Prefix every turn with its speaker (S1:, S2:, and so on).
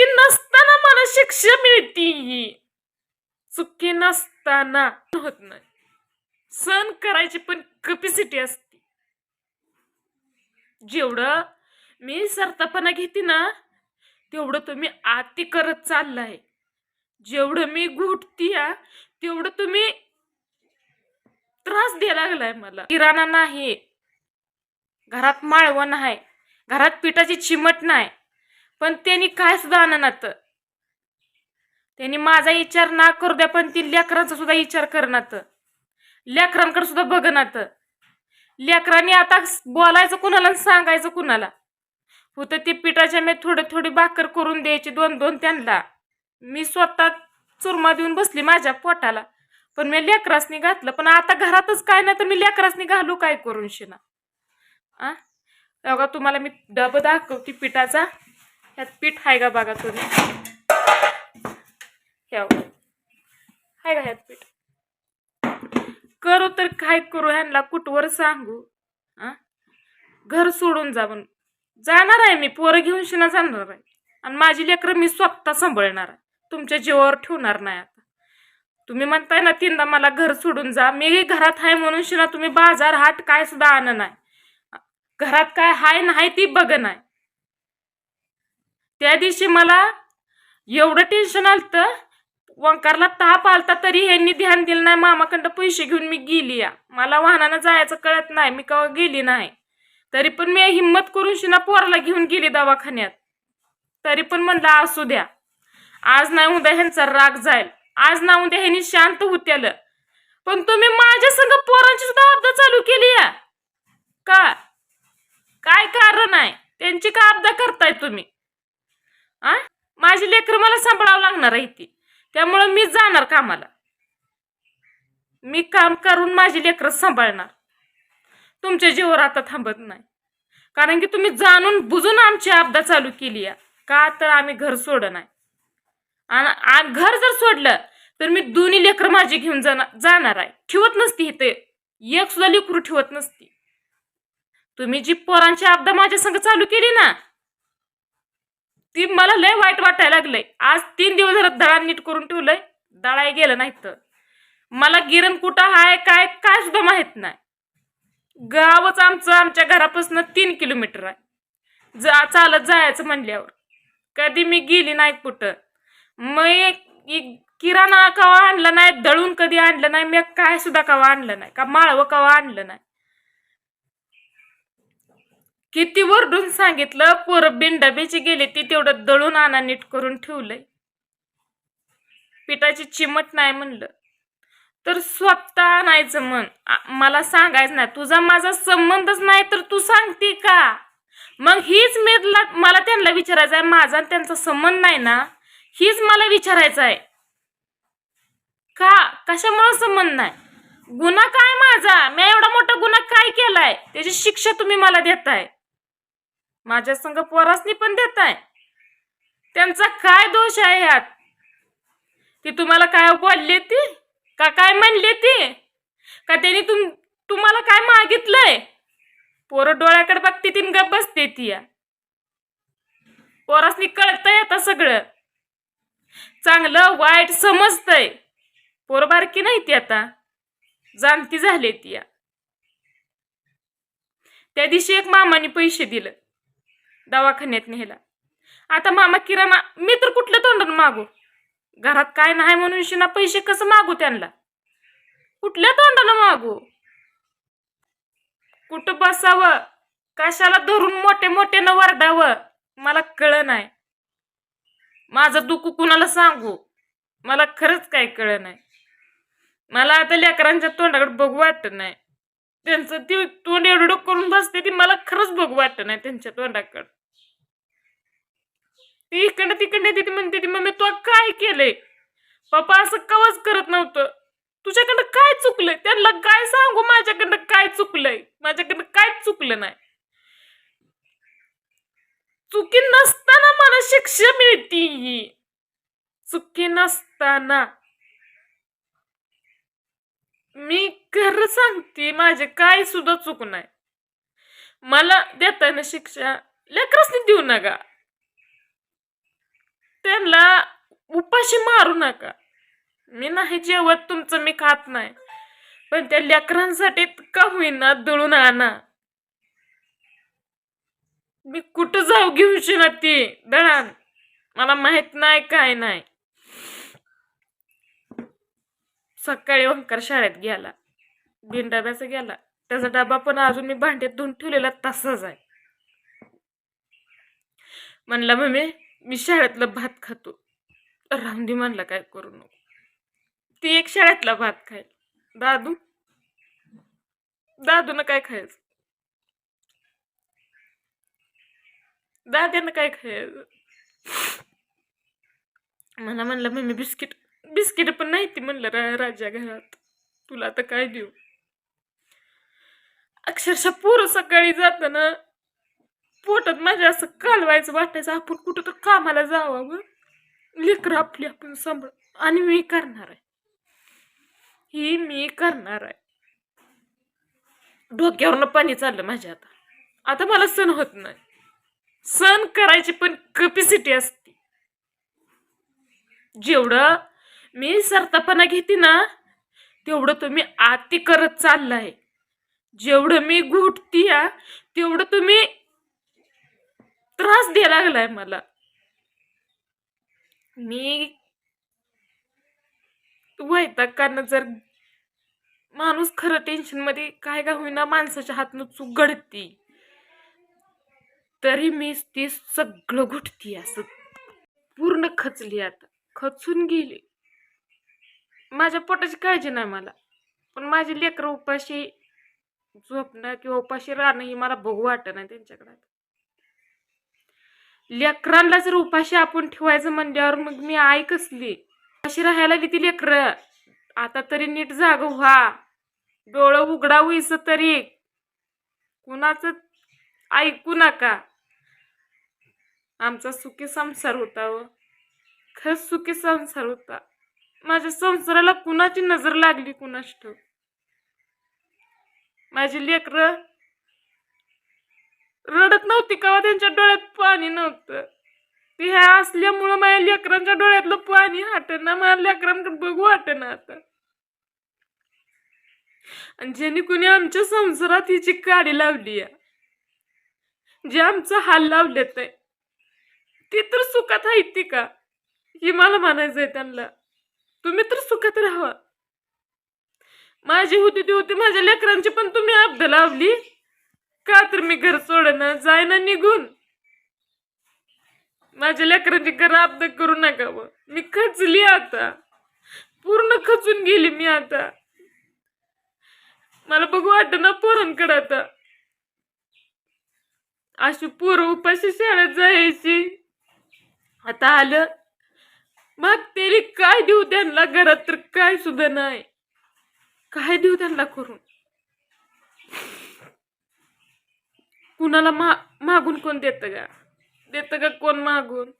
S1: चुकी नसताना मला शिक्षा मिळती चुकी नसताना होत नाही. सण करायची पण कपॅसिटी असते. जेवढं मी सरतापणा घेते ना तेवढं तुम्ही आती करत चाललाय. जेवढं मी घुटतीया तेवढं तुम्ही त्रास द्यायला लागलाय मला. किराणा नाही. घरात माळवण नाही घरात पिठाची चिमट नाही. पण त्यांनी काय सुद्धा आणनात त्यांनी माझा विचार ना करू द्या पण ती लेकरांचा सुद्धा विचार करणार लेकरांकडे सुद्धा बघनात. लेकरांनी आता बोलायचं कुणाला सांगायचं कुणाला? होतं ते पिठाच्या मी थोडे थोडी भाकर करून द्यायची दोन दोन त्यांना. मी स्वतः चुरमा देऊन बसली माझ्या पोटाला. पण मी लेकरासनी घातलं पण आता घरातच काय नाही तर मी लेकरासनी घालू काय करून शिना? आ? तुम्हाला मी डब दाखवते पिठाचा. ह्यात पीठ आहे का बघा तुम्ही? ह्या आहे का ह्यात पीठ? करू तर काय करू ह्यांना कुठवर सांगू? आ? घर सोडून जा म्हणून. जाणार आहे मी पोरं घेऊन शिना जाणार आहे. आणि माझी लेकरं मी स्वतः सांभाळणार आहे. तुमच्या जीवावर ठेवणार नाही आता. तुम्ही म्हणताय ना तीनदा मला घर सोडून जा. मी घरात आहे म्हणून शिना तुम्ही बाजार हाट काय सुद्धा आण नाही. घरात काय हाय नाही ती बघ नाही. त्या दिवशी मला एवढं टेन्शन आलं वंकारला ताप आलता तरी ह्यांनी ध्यान दिलं नाही. मामाकडं पैसे घेऊन मी गेली या. मला वाहनानं जायचं कळत नाही. मी कवा गेली नाही. तरी पण मी हिंमत करून शिना पोराला घेऊन गेली दवाखान्यात. तरी पण म्हणलं असू द्या. आज नाही उद्या ह्यांचा राग जाईल. आज ना उद्या ह्यांनी शांत होत्याल. पण तुम्ही माझ्या संग पोरांची सुद्धा अब्दा चालू केली या. का? काय कारण आहे? त्यांची का अब्दा करताय तुम्ही? आ? माझी लेकरं मला सांभाळावं लागणार आहे ती. त्यामुळं मी जाणार कामाला. मी काम करून माझी लेकरं सांभाळणार. तुमच्या जीवर आता थांबत नाही. कारण की तुम्ही जाणून बुजून आमची आपदा चालू केली आहे. का तर आम्ही घर सोड नाही. आणि घर जर सोडलं तर मी दोन्ही लेकरं माझी घेऊन जाणार जाणार आहे. ठेवत नसती इथे. एक सुद्धा लेकरू ठेवत नसती. तुम्ही जी पोरांची आपदा माझ्या संग चालू केली ना ती मला लय वाईट वाटायला लागलंय. आज तीन दिवस झालं दळा नीट करून ठेवलंय दळाय गेलं नाही तर मला गिरण कुठं हाय काय काय सुद्धा माहीत नाही. गावच आमचं आमच्या घरापासून तीन किलोमीटर आहे. जा चालत जायचं म्हणल्यावर. कधी मी गेली नाही कुठं. मग एक- किराणा कवा आणलं नाही दळून कधी आणलं नाही मी काय सुद्धा कवा आणलं नाही का माळवं कवा आणलं नाही. किती वरडून सांगितलं पोरं बिन डब्याची गेले ती तेवढं दळून आणा नीट करून ठेवलंय. पिठाची चिमट नाही म्हणलं. तर स्वतः आणायचं मन मला सांगायचं नाही. तुझा माझा संबंधच नाही तर तू सांगते का? मग हीच मेदला मला त्यांना विचारायचं आहे. माझा आणि त्यांचा संबंध नाही ना? हीच मला विचारायचं आहे. का? कशामुळे संबंध नाही? गुन्हा काय माझा? मी एवढा मोठा गुन्हा काय केलाय? त्याची शिक्षा तुम्ही मला देताय. माझ्या संग पोरासनी पण देताय. त्यांचा काय दोष आहे यात? ती तुम्हाला काय बोलले ती? का काय म्हणले ती? का त्यांनी तुम तुम्हाला काय मागितलंय? पोरं डोळ्याकडे बघते तीन गप बसते ती या. पोरासनी कळतंय आता सगळं. चांगलं वाईट समजतंय. पोरं बारकी नाही ती आता. जाणती झाली ती या. त्या दिवशी एक मामाने पैसे दिलं. दवाखान्यात नेला. आता मामा किराणा मी तर कुठलं तोंडानं मागू? घरात काय नाही म्हणून शिना पैसे कसं मागू त्यांना? कुठल्या तोंडानं मागू? कुठं बसावं? कशाला धरून मोठे मोठ्यानं वरडावं? मला कळ नाही. माझं दुःख कुणाला सांगू? मला खरंच काय कळ नाही. मला आता लेकरांच्या तोंडाकडे बघू वाटत नाही. त्यांचं ती तोंड एवढं करून बसते ती मला खरंच बघू वाटत नाही त्यांच्या तोंडाकडं. ती इकडं तिकडे तिथे म्हणते ती. मम्मी तू काय केलंय? पप्पा असं कवच करत नव्हतं. तुझ्याकडं काय चुकलंय? त्यांना काय सांगू? माझ्याकडं काय चुकलंय? माझ्याकडं काय चुकलं नाही? चुकी नसताना मला शिक्षा मिळती चुकी नसताना. मी खरं सांगते माझे काय सुद्धा चूक नाही. मला देताना शिक्षा लेकरच देऊ नका. त्यांना उपाशी मारू नका. मी नाही जेवत तुमचं मी खात नाही. पण त्या लेकरांसाठी का होईना दळून आणा. मी कुठं जाऊ घेऊशी ना ती? दळण. मला माहीत नाही काय नाही. सकाळी ओंकार शाळेत गेला. बिन डब्याचा गेला. त्याचा डबा पण अजून मी भांड्यात धुवून ठेवलेला तसाच आहे. म्हणला मम्मी मी शाळेतलं भात खातो. रामदी म्हणला काय करू नको. ती एक शाळेतला भात खाईल. दादू? दादूनं काय खायचं? दाद्यानं काय खायचं? मला म्हणलं मम्मी बिस्किट बिस्किट पण नाही ती म्हणलं रा राजा घरात. तुला आता काय देऊ? अक्षरशः पोरं सकाळी जाताना पोटात माझ्या असं कालवायचं वाटायचं आपण कुठं तर कामाला जावं लेकरं आपली आपण सांभाळ आणि मी करणार आहे. ही मी करणार आहे. डोक्यावरनं पाणी चाललं माझ्या आता. आता मला सण होत नाही. सण करायची पण कपॅसिटी असते. जेवढं मी सरतापणा घेते ना तेवढं तुम्ही आती करत चाललाय. जेवढं मी घुटती या तेवढं तुम्ही त्रास द्यायला लागलाय मला. मी वैतागानं जर माणूस खरं टेन्शनमध्ये काय का होईना माणसाच्या हातनं चूक घडती. तरी मी ती सगळं घुटती असं. पूर्ण खचली आता. खचून गेली. माझ्या पोटाची काळजी नाही मला. पण माझी लेकरं उपाशी झोपणं किंवा उपाशी राहणं ही मला बघू वाटत नाही त्यांच्याकडे लेकरांना जर उपाशी आपण ठेवायचं म्हणल्यावर मग मी आई कसली? अशी राहायला किती लेकर? लेकरं आता तरी नीट जाग व्हा. डोळं उघडा होईस तरी. कुणाचं ऐकू नका. आमचा सुखी संसार होता व खरंच सुखी संसार होता. माझ्या संसाराला कुणाची नजर लागली कुणाच माझी लेकरं रडत नव्हती का? त्यांच्या डोळ्यात पाणी नव्हतं. ती ह्या असल्यामुळं माझ्या लेकरांच्या डोळ्यातलं पाणी ना माझ्या लेकरांकडे बघू ना आता. आणि ज्यांनी कुणी आमच्या संसारात हिची काडी लावली आहे जे आमचा हाल लावलेत आहे ते तर सुखात आहेत ती का? हे मला म्हणायचंय त्यांना. तुम्ही तर सुखात राहा माझी होती ती होती माझ्या लेकरांची पण तुम्ही अब्द लावली. का तर मी घर सोडणं? जायना निघून. माझ्या लेकरांची घर अब्द करू नका व मी खचली आता. पूर्ण खचून गेली मी आता. मला बघू वाटत ना पोरांकडे आता. अशी पोरं उपाशी शाळेत जायची. आता आलं. मग त्याने काय देऊ त्यांना? घरात तर काय सुद्धा नाही. काय देऊ त्यांना करून? कुणाला मा मागून कोण देतं का देतं का कोण मागून?